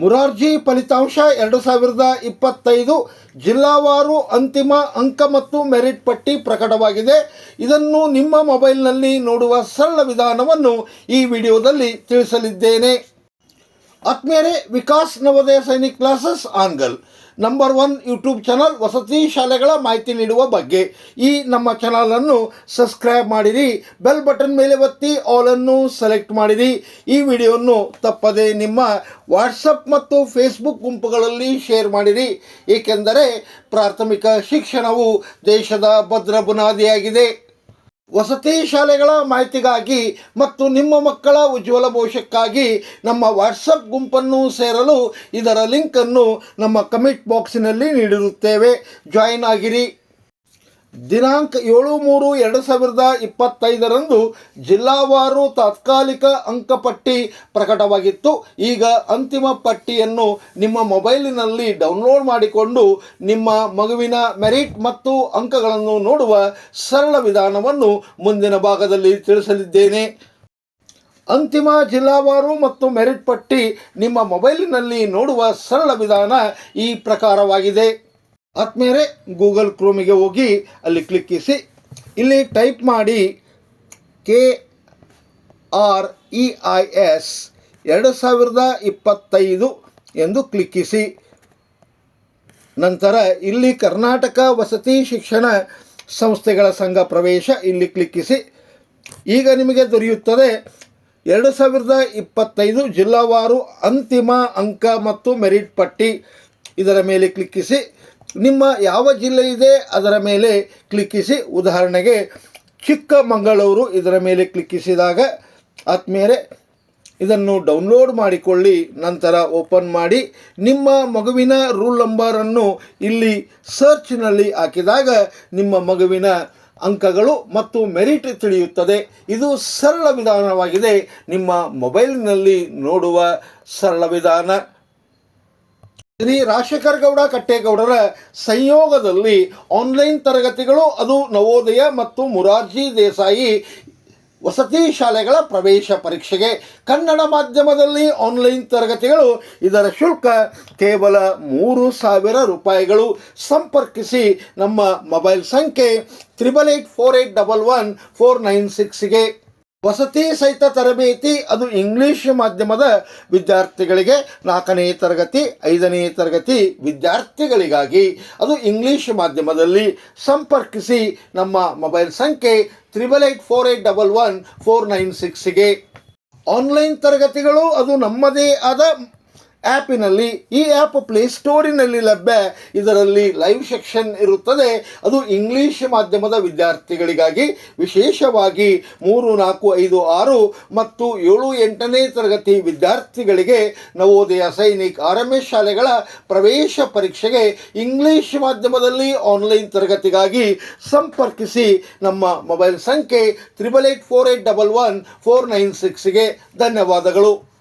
ಮುರಾರ್ಜಿ ಫಲಿತಾಂಶ ಎರಡು ಸಾವಿರದ ಇಪ್ಪತ್ತೈದು ಜಿಲ್ಲಾವಾರು ಅಂತಿಮ ಅಂಕ ಮತ್ತು ಮೆರಿಟ್ ಪಟ್ಟಿ ಪ್ರಕಟವಾಗಿದೆ. ಇದನ್ನು ನಿಮ್ಮ ಮೊಬೈಲ್ನಲ್ಲಿ ನೋಡುವ ಸರಳ ವಿಧಾನವನ್ನು ಈ ವಿಡಿಯೋದಲ್ಲಿ ತಿಳಿಸಲಿದ್ದೇನೆ. ಆತ್ಮೇರೆ ವಿಕಾಸ್ ನವೋದಯ ಸೈನಿಕ್ ಕ್ಲಾಸಸ್ ಆನ್ಗಲ್ ನಂಬರ್ ಒನ್ ಯೂಟ್ಯೂಬ್ ಚಾನಲ್ ವಸತಿ ಶಾಲೆಗಳ ಮಾಹಿತಿ ನೀಡುವ ಬಗ್ಗೆ. ಈ ನಮ್ಮ ಚಾನಲನ್ನು ಸಬ್ಸ್ಕ್ರೈಬ್ ಮಾಡಿರಿ ಬೆಲ್ ಬಟನ್ ಮೇಲೆ ಒತ್ತಿ ಆಲನ್ನು ಸೆಲೆಕ್ಟ್ ಮಾಡಿರಿ. ಈ ವಿಡಿಯೋವನ್ನು ತಪ್ಪದೆ ನಿಮ್ಮ ವಾಟ್ಸಪ್ ಮತ್ತು ಫೇಸ್ಬುಕ್ ಗುಂಪುಗಳಲ್ಲಿ ಶೇರ್ ಮಾಡಿರಿ. ಏಕೆಂದರೆ ಪ್ರಾಥಮಿಕ ಶಿಕ್ಷಣವು ದೇಶದ ಭದ್ರ ಬುನಾದಿಯಾಗಿದೆ. ವಸತಿ ಶಾಲೆಗಳ ಮಾಹಿತಿಗಾಗಿ ಮತ್ತು ನಿಮ್ಮ ಮಕ್ಕಳ ಉಜ್ವಲ ಭವಿಷ್ಯಕ್ಕಾಗಿ ನಮ್ಮ ವಾಟ್ಸಪ್ ಗುಂಪನ್ನು ಸೇರಲು ಇದರ ಲಿಂಕನ್ನು ನಮ್ಮ ಕಮೆಂಟ್ ಬಾಕ್ಸಿನಲ್ಲಿ ನೀಡಿರುತ್ತೇವೆ. ಜಾಯಿನ್ ಆಗಿರಿ. ದಿನಾಂಕ ಏಳು ಮೂರು ಎರಡು ಸಾವಿರದ ಇಪ್ಪತ್ತೈದರಂದು ಜಿಲ್ಲಾವಾರು ತಾತ್ಕಾಲಿಕ ಅಂಕಪಟ್ಟಿ ಪ್ರಕಟವಾಗಿತ್ತು. ಈಗ ಅಂತಿಮ ಪಟ್ಟಿಯನ್ನು ನಿಮ್ಮ ಮೊಬೈಲಿನಲ್ಲಿ ಡೌನ್ಲೋಡ್ ಮಾಡಿಕೊಂಡು ನಿಮ್ಮ ಮಗುವಿನ ಮೆರಿಟ್ ಮತ್ತು ಅಂಕಗಳನ್ನು ನೋಡುವ ಸರಳ ವಿಧಾನವನ್ನು ಮುಂದಿನ ಭಾಗದಲ್ಲಿ ತಿಳಿಸಲಿದ್ದೇನೆ. ಅಂತಿಮ ಜಿಲ್ಲಾವಾರು ಮತ್ತು ಮೆರಿಟ್ ಪಟ್ಟಿ ನಿಮ್ಮ ಮೊಬೈಲಿನಲ್ಲಿ ನೋಡುವ ಸರಳ ವಿಧಾನ ಈ ಪ್ರಕಾರವಾಗಿದೆ. ಆದ್ಮೇಲೆ ಗೂಗಲ್ ಕ್ರೋಮಿಗೆ ಹೋಗಿ ಅಲ್ಲಿ ಕ್ಲಿಕ್ಕಿಸಿ ಇಲ್ಲಿ ಟೈಪ್ ಮಾಡಿ K R E I S ಎರಡು ಸಾವಿರದ ಇಪ್ಪತ್ತೈದು ಎಂದು ಕ್ಲಿಕ್ಕಿಸಿ ನಂತರ ಇಲ್ಲಿ ಕರ್ನಾಟಕ ವಸತಿ ಶಿಕ್ಷಣ ಸಂಸ್ಥೆಗಳ ಸಂಘ ಪ್ರವೇಶ ಇಲ್ಲಿ ಕ್ಲಿಕ್ಕಿಸಿ ಈಗ ನಿಮಗೆ ದೊರೆಯುತ್ತದೆ ಎರಡು ಸಾವಿರದ ಇಪ್ಪತ್ತೈದು ಜಿಲ್ಲಾವಾರು ಅಂತಿಮ ಅಂಕ ಮತ್ತು ಮೆರಿಟ್ ಪಟ್ಟಿ. ಇದರ ಮೇಲೆ ಕ್ಲಿಕ್ಕಿಸಿ ನಿಮ್ಮ ಯಾವ ಜಿಲ್ಲೆ ಇದೆ, ಅದರ ಮೇಲೆ ಕ್ಲಿಕ್ಕಿಸಿ ಉದಾಹರಣೆಗೆ ಚಿಕ್ಕಮಗಳೂರು ಇದರ ಮೇಲೆ ಕ್ಲಿಕ್ಕಿಸಿದಾಗ ಆತ್ಮೀಯರೇ, ಇದನ್ನು ಡೌನ್ಲೋಡ್ ಮಾಡಿಕೊಳ್ಳಿ, ನಂತರ ಓಪನ್ ಮಾಡಿ. ನಿಮ್ಮ ಮಗುವಿನ ರೂಲ್ ನಂಬರನ್ನು ಇಲ್ಲಿ ಸರ್ಚ್ನಲ್ಲಿ ಹಾಕಿದಾಗ ನಿಮ್ಮ ಮಗುವಿನ ಅಂಕಗಳು ಮತ್ತು ಮೆರಿಟ್ ತಿಳಿಯುತ್ತದೆ. ಇದು ಸರಳ ವಿಧಾನವಾಗಿದೆ. ನಿಮ್ಮ ಮೊಬೈಲ್ನಲ್ಲಿ ನೋಡುವ ಸರಳ ವಿಧಾನ. ಶ್ರೀ ರಾಜಶೇಖರ್ ಗೌಡ ಕಟ್ಟೇಗೌಡರ ಸಂಯೋಗದಲ್ಲಿ ಆನ್ಲೈನ್ ತರಗತಿಗಳು, ಅದು ನವೋದಯ ಮತ್ತು ಮುರಾರ್ಜಿ ದೇಸಾಯಿ ವಸತಿ ಶಾಲೆಗಳ ಪ್ರವೇಶ ಪರೀಕ್ಷೆಗೆ ಕನ್ನಡ ಮಾಧ್ಯಮದಲ್ಲಿ ಆನ್ಲೈನ್ ತರಗತಿಗಳು. ಇದರ ಶುಲ್ಕ ಕೇವಲ ಮೂರು ಸಾವಿರ ರೂಪಾಯಿಗಳು. ಸಂಪರ್ಕಿಸಿ ನಮ್ಮ ಮೊಬೈಲ್ ಸಂಖ್ಯೆ triple eight four eight double one four nine ಸಿಕ್ಸ್ಗೆ ವಸತಿ ಸಹಿತ ತರಬೇತಿ, ಅದು ಇಂಗ್ಲಿಷ್ ಮಾಧ್ಯಮದ ವಿದ್ಯಾರ್ಥಿಗಳಿಗೆ ನಾಲ್ಕನೇ ತರಗತಿ, ಐದನೇ ತರಗತಿ ವಿದ್ಯಾರ್ಥಿಗಳಿಗಾಗಿ. ಅದು ಇಂಗ್ಲಿಷ್ ಮಾಧ್ಯಮದಲ್ಲಿ ಸಂಪರ್ಕಿಸಿ ನಮ್ಮ ಮೊಬೈಲ್ ಸಂಖ್ಯೆ triple eight four eight double one four nine ಸಿಕ್ಸ್ಗೆ online ತರಗತಿಗಳು ಅದು ನಮ್ಮದೇ ಆದ ಆ್ಯಪಿನಲ್ಲಿ, ಈ ಆ್ಯಪ್ ಪ್ಲೇಸ್ಟೋರಿನಲ್ಲಿ ಲಭ್ಯ. ಇದರಲ್ಲಿ ಲೈವ್ ಸೆಕ್ಷನ್ ಇರುತ್ತದೆ. ಅದು ಇಂಗ್ಲಿಷ್ ಮಾಧ್ಯಮದ ವಿದ್ಯಾರ್ಥಿಗಳಿಗಾಗಿ ವಿಶೇಷವಾಗಿ ಮೂರು, ನಾಲ್ಕು, ಐದು, ಆರು ಮತ್ತು ಏಳು, ಎಂಟನೇ ತರಗತಿ ವಿದ್ಯಾರ್ಥಿಗಳಿಗೆ ನವೋದಯ ಸೈನಿಕ್ ಆರ್ ಶಾಲೆಗಳ ಪ್ರವೇಶ ಪರೀಕ್ಷೆಗೆ ಇಂಗ್ಲಿಷ್ ಮಾಧ್ಯಮದಲ್ಲಿ ಆನ್ಲೈನ್ ತರಗತಿಗಾಗಿ ಸಂಪರ್ಕಿಸಿ ನಮ್ಮ ಮೊಬೈಲ್ ಸಂಖ್ಯೆ triple eight four eight double one four nine ಸಿಕ್ಸ್ಗೆ ಧನ್ಯವಾದಗಳು.